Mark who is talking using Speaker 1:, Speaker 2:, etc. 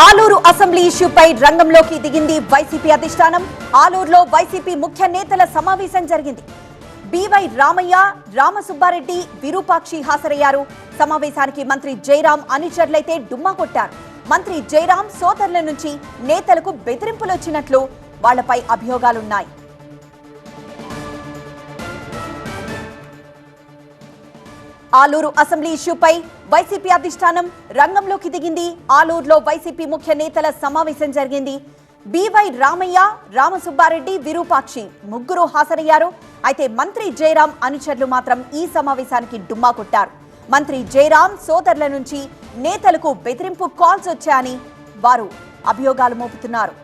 Speaker 1: Aluru assembly ఇష్యూపై రంగంలోకి దిగింది YCP అధిష్టానం. ఆలూరులో వైసీపీ ముఖ్య నేతల సమావేశం జరిగింది. బివై రామయ్య రామసుబ్బారెడ్డి విరూపాక్షి హాజరయ్యారు. సమావేశానికి మంత్రి జైరాం అనుచరులైతే డుమ్మా కొట్టారు. మంత్రి జైరాం సోదరుల నుంచి నేతలకు బెదిరింపులొచ్చినట్లు వాళ్ళపై అభియోగాలున్నాయి. ఆలూరు అసెంబ్లీ ఇష్యూపై వైసీపీ అధిష్టానం రంగంలోకి దిగింది. ఆలూరులో వైసీపీ ముఖ్య నేతల సమావేశం జరిగింది. బివై రామయ్య రామసుబ్బారెడ్డి విరూపాక్షి ముగ్గురు హాజరయ్యారు. అయితే మంత్రి జయరాం అనుచరులు మాత్రం ఈ సమావేశానికి డుమ్మా కొట్టారు. మంత్రి జయరాం సోదరుల నుంచి నేతలకు బెదిరింపు కాల్స్ వచ్చాయని వారు అభియోగాలు మోపుతున్నారు.